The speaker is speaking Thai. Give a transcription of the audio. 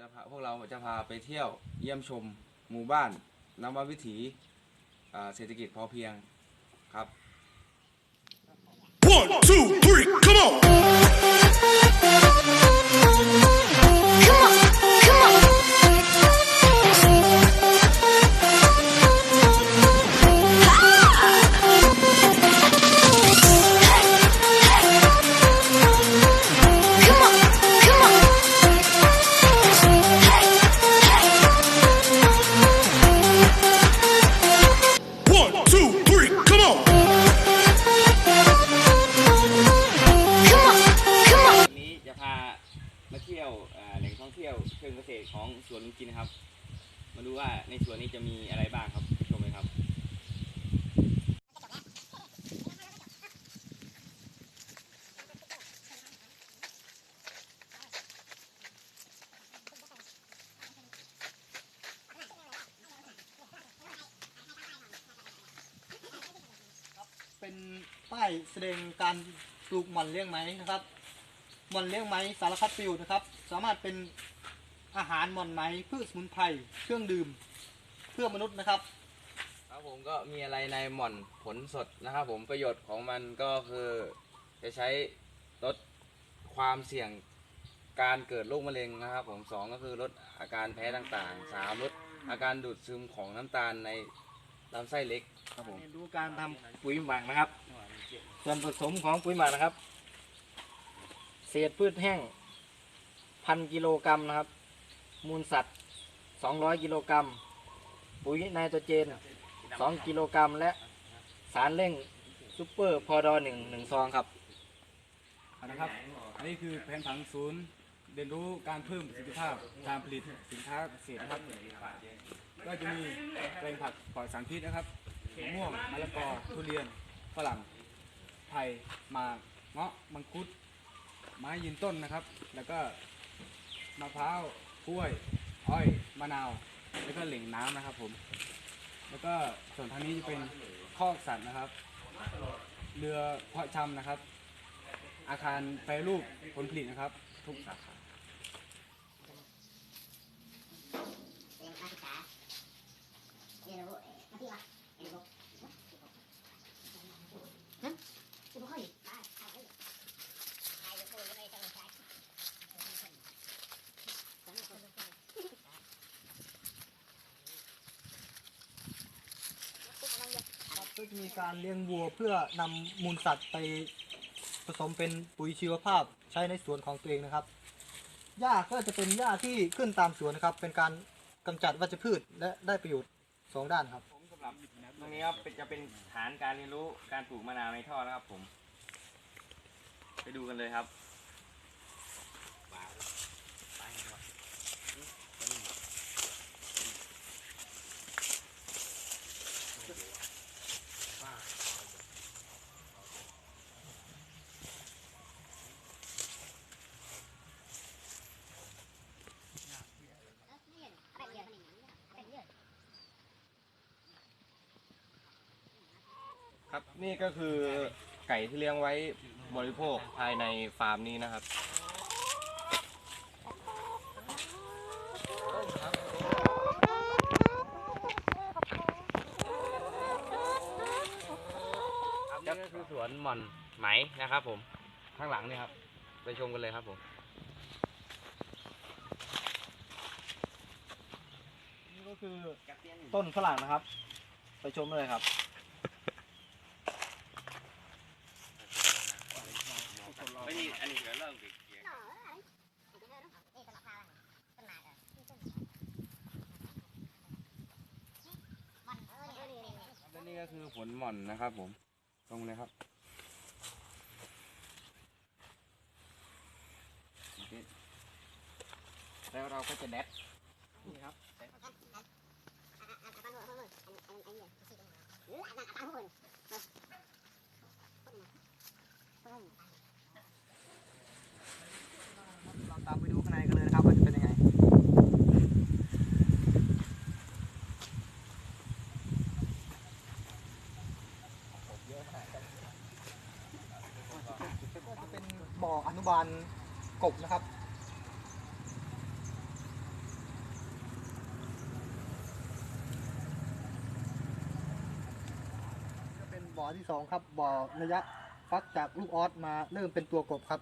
จะพาพวกเราจะพาไปเที่ยวเยี่ยมชมหมู่บ้านนววิถีเศรษฐกิจพอเพียงครับ มาเที่ยวแหล่งท่องเที่ยวเชิงเกษตรของสวนลุงจินนะครับ มาดูว่าในสวนนี้จะมีอะไรบ้างครับชมเลยครับเป็นป้ายแสดงการปลูกหม่อนเลี้ยงไหมนะครับ ม่อนเลี้ยงไหมสารพัดประโยชน์นะครับ สามารถเป็นอาหารหม่อนไหมพืชสมุนไพรเครื่องดื่มเพื่อมนุษย์นะครับ ครับผมก็มีอะไรในหม่อนผลสดนะครับ ผมประโยชน์ของมันก็คือจะใช้ลดความเสี่ยงการเกิดโรคมะเร็งนะครับ ผมสองก็คือลดอาการแพ้ต่างๆสามลดอาการดูดซึมของน้ำตาลในลำไส้เล็กครับผมดูการทำปุ๋ยหมักนะครับ ส่วนผสมของปุ๋ยหมักนะครับ เศษพืชแห้งพันกิโลกรัมนะครับ มูลสัตว์ 200 กิโลกรัม ปุ๋ยไนโตรเจน 2 กิโลกรัม และสารเร่งซูเปอร์พอดอหนึ่งหนึ่งซองครับนะครับ อันนี้คือแผนผังศูนย์เรียนรู้การเพิ่มประสิทธิภาพการผลิตสินค้าเกษตรนะครับ ก็จะมีแปลงผักปลอดสารพิษนะครับมะม่วงมะละกอทุเรียนฝรั่งไผ่มาเงาะมังคุด ไม้ยืนต้นนะครับ แล้วก็มะพร้าวกล้วย อ้อยมะนาว แล้วก็เหล่งน้ำนะครับผม แล้วก็ส่วนทางนี้จะเป็นคอกสัตว์นะครับ เรือเพาะชำนะครับ อาคารแปรรูปผลผลิตนะครับ ทุกสาขา ก็จะมีการเลี้ยงวัวเพื่อนำมูลสัตว์ไปผสมเป็นปุ๋ยชีวภาพใช้ในสวนของตัวเองนะครับ หญ้าก็จะเป็นหญ้าที่ขึ้นตามสวนนะครับ เป็นการกำจัดวัชพืชและได้ประโยชน์สองด้านครับ ผมสำหรับตรงนี้ครับเป็นจะเป็นฐานการเรียนรู้การปลูกมะนาวในท่อนะครับผม ไปดูกันเลยครับ ครับนี่ก็คือไก่ที่เลี้ยงไว้บริโภคภายในฟาร์มนี้นะครับนี่ก็คือสวนหม่อนไหมนะครับผมข้างหลังนี่ครับ ไปชมกันเลยครับผมนี่ก็คือต้นฝรั่งนะครับ ไปชมเลยครับ ไม่นี่อันนี้เดี๋ยวเริ่มเกี่ยว และนี่ ก็คือผลหม่อนนะครับผม ตรงเลยครับโอเคแล้วเราก็จะแดดนี่ครับเานกบนะครับ จะเป็นบ่อที่สองครับบ่อระยะฟักจากลูกออสมาเริ่มเป็นตัวกบครับ